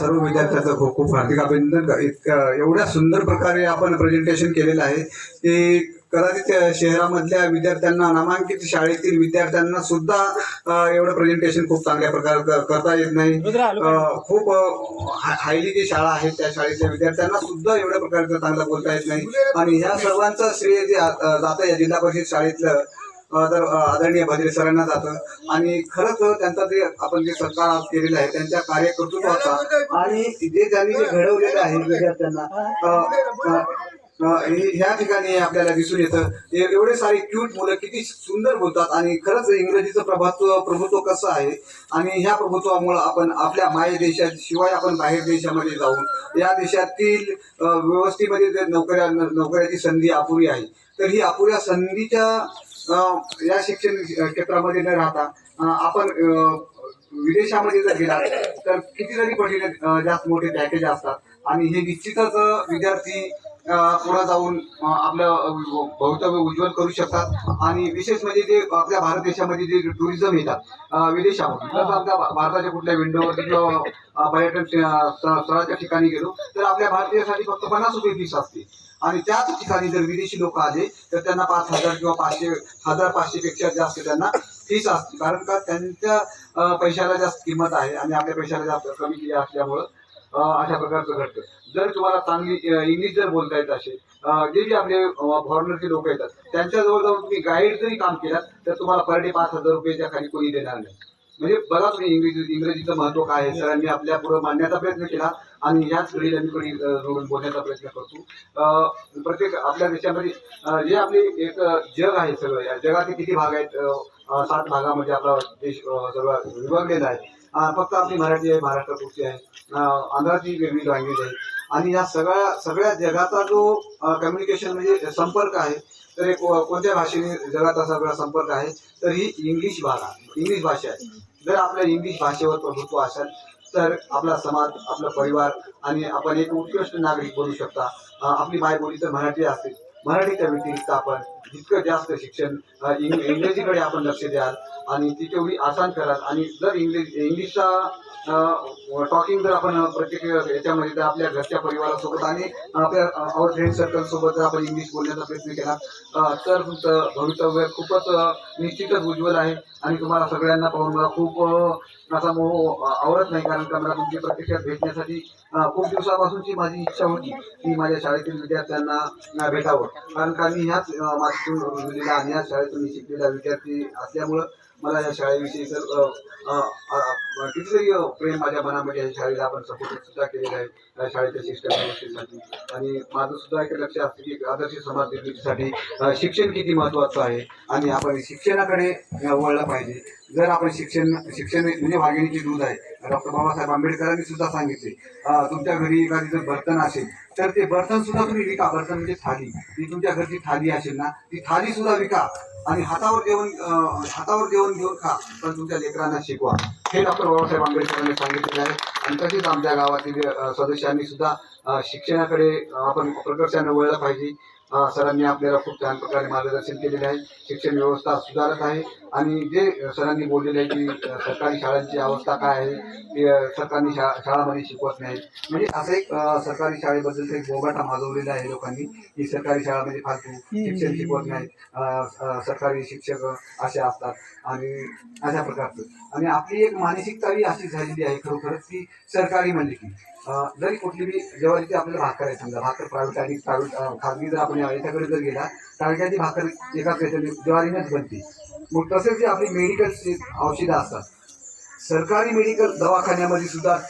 सर्व विद्यार्थ्यांचं खूप खूप हार्दिक अभिनंदन. एवढ्या सुंदर प्रकारे आपण प्रेझेंटेशन केलेलं आहे. ते कदाचित शहरामधल्या विद्यार्थ्यांना नामांकित शाळेतील विद्यार्थ्यांना सुद्धा एवढं प्रेझेंटेशन खूप चांगल्या प्रकारे करता येत नाही. खूप हायली जी शाळा आहे त्या शाळेतल्या विद्यार्थ्यांना सुद्धा एवढ्या प्रकारचं चांगलं बोलता येत नाही. आणि ह्या सर्वांचं श्रेय जे जातं या जिल्हा परिषद शाळेतलं तर आदरणीय भद्रे सरांना जातं. आणि खरंच त्यांचा जे आपण जे सत्कार आज केलेला आहे त्यांच्या कार्यकर्तृत्वाचा आणि जे त्यांनी जे घडवलेलं आहे विद्यार्थ्यांना ह्या ठिकाणी आपल्याला दिसून येतं. एवढे सारे क्यूट मुलं किती सुंदर बोलतात. आणि खरंच इंग्रजीचं प्रभुत्व प्रभुत्व कसं आहे? आणि ह्या प्रभुत्वामुळे आपण आपल्या माय देशात शिवाय आपण बाहेर देशामध्ये जाऊन या देशातील व्यवस्थेमध्ये नोकऱ्या नोकऱ्याची संधी अपुरी आहे. तर ही अपुऱ्या संधीच्या या शिक्षण क्षेत्रामध्ये न राहता आपण विदेशामध्ये जर गेला तर कितीतरी पटीने अ, जास्त मोठे पॅकेज असतात. आणि हे निश्चितच विद्यार्थी पुढे जाऊन आपलं भवितव्य उज्ज्वल करू शकतात. आणि विशेष म्हणजे जे आपल्या भारत देशामध्ये जे टुरिझम येतात विदेशामध्ये जर आपल्या भारताच्या कुठल्या विंडोवर किंवा पर्यटन स्थळ- स्थळाच्या ठिकाणी गेलो तर आपल्या भारतीयासाठी फक्त पन्नास रुपये फीस असते. आणि त्याच ठिकाणी जर विदेशी लोक आले तर त्यांना पाच हजार किंवा पाचशे हजार पाचशे पेक्षा जास्त त्यांना फीस असते. कारण का त्यांच्या पैशाला जास्त किंमत आहे आणि आपल्या पैशाला जास्त कमी केली असल्यामुळं अशा प्रकारचं घडतं. जर तुम्हाला चांगली इंग्लिश जर बोलता येत असेल जे जे आपले फॉरेनरचे लोक येतात त्यांच्याजवळ जाऊन तुम्ही गाईड जरी काम केलात तर तुम्हाला पर डे पाच हजार रुपयाच्या खाली कोणी देणार नाही. म्हणजे बघा तुम्ही इंग्रजी इंग्रजीचं महत्त्व काय आहे. सरांनी आपल्या पुढे मांडण्याचा प्रयत्न केला आणि याच घडीला मी कोणी जोडून बोलण्याचा प्रयत्न करतो. प्रत्येक आपल्या देशामध्ये जे आपले एक जग आहे सगळं या जगाचे किती भाग आहेत सात भागामध्ये आपला देश सगळं विभागलेला आहे. फक्त आपली मराठी आहे महाराष्ट्रापुरती आहे. आंध्राची वेगळी लँग्वेज आहे. आणि या सगळ्या सगळ्या जगाचा जो कम्युनिकेशन म्हणजे संपर्क आहे तर एक कोणत्या भाषेने जगाचा सगळा संपर्क आहे तर ही इंग्लिश भाषा इंग्लिश भाषा आहे. जर आपल्या इंग्लिश भाषेवर प्रभुत्व असेल तर आपला समाज आपला परिवार आणि आपण एक उत्कृष्ट नागरिक बनू शकता. आपली मायबोली तर मराठी असते. मराठीच्या व्यतिरिक्त आपण जितकं जास्त शिक्षण इंग्रजीकडे आपण लक्ष द्याल आणि ती तेवढी आसान कराल. आणि जर इंग्लिश इंग्लिशचा टॉकिंग जर आपण प्रत्येक याच्यामध्ये जर आपल्या घरच्या परिवारासोबत आणि आपल्या आवर फ्रेंड सर्कलसोबत जर आपण इंग्लिश बोलण्याचा प्रयत्न केला तर तुमचं भवितव्य खूपच निश्चितच उज्ज्वल आहे. आणि तुम्हाला सगळ्यांना पाहून मला खूप असा मोह आवडत नाही. कारण का मला तुमची प्रत्यक्षात भेटण्यासाठी खूप दिवसापासूनची माझी इच्छा होती की माझ्या शाळेतील विद्यार्थ्यांना भेटावं. कारण ह्याच अ, रुजलेला आणि या शाळेतून मी शिकलेला विद्यार्थी असल्यामुळं मला या शाळेविषयी तर कितीतरी प्रेम माझ्या मनामध्ये या शाळेला आपण सपोर्ट सुद्धा केलेलं आहे. या शाळेच्या शिक्षण व्यवस्थेसाठी. आणि माझं सुद्धा एक लक्ष असतं की आदर्श समाज निर्मितीसाठी शिक्षण किती महत्त्वाचं आहे. आणि आपण शिक्षणाकडे वळलं पाहिजे. जर आपण शिक्षण शिक्षण म्हणजे वाघिणीची दूध आहे. डॉक्टर बाबासाहेब आंबेडकरांनी सुद्धा सांगितले तुमच्या घरी एखादी जर बर्तन असेल तर ते बर्तन सुद्धा तुम्ही विका. बर्तन म्हणजे थाली. ती तुमच्या घरची थाली असेल ना ती थाली सुद्धा विका. आणि हातावर जेवण हातावर जेवण घेऊन खा पण तुमच्या लेकरांना शिकवा. हे डॉक्टर बाबासाहेब आंबेडकरांनी सांगितलेले आहे. आणि तसेच आमच्या गावातील सदस्यांनी सुद्धा शिक्षणाकडे आपण प्रकर्षाने वळलं पाहिजे. सरांनी आपल्याला खूप छान प्रकारे मार्गदर्शन केलेले आहे. शिक्षण व्यवस्था सुधारत आहे. आणि जे सरांनी बोललेले आहे की सरकारी शाळांची अवस्था काय आहे ते सरकारी शा शाळामध्ये शिकवत नाही. म्हणजे असं एक सरकारी शाळेबद्दल एक बोगाटा माजवलेला आहे लोकांनी की सरकारी शाळामध्ये फालतू शिक्षण शिकवत नाही सरकारी शिक्षक असे असतात. आणि अशा प्रकारचं. आणि आपली एक मानसिकताही अशी झालेली आहे खरोखरच की सरकारी म्हणजे की. जरी कुठली बी जेव्हा इथे आपल्याला भाकर आहे समजा भाकर प्रायव्हेट आणि प्रायव्हेट खाजगी जर आपण याच्याकडे जर गेला टाळक्याची भाकर एकाच याच्याने ज्वारीनेच बनते. मग तसेच जे आपली मेडिकल औषधं असतात. सरकारी मेडिकल दवाखान्यामध्ये सुद्धा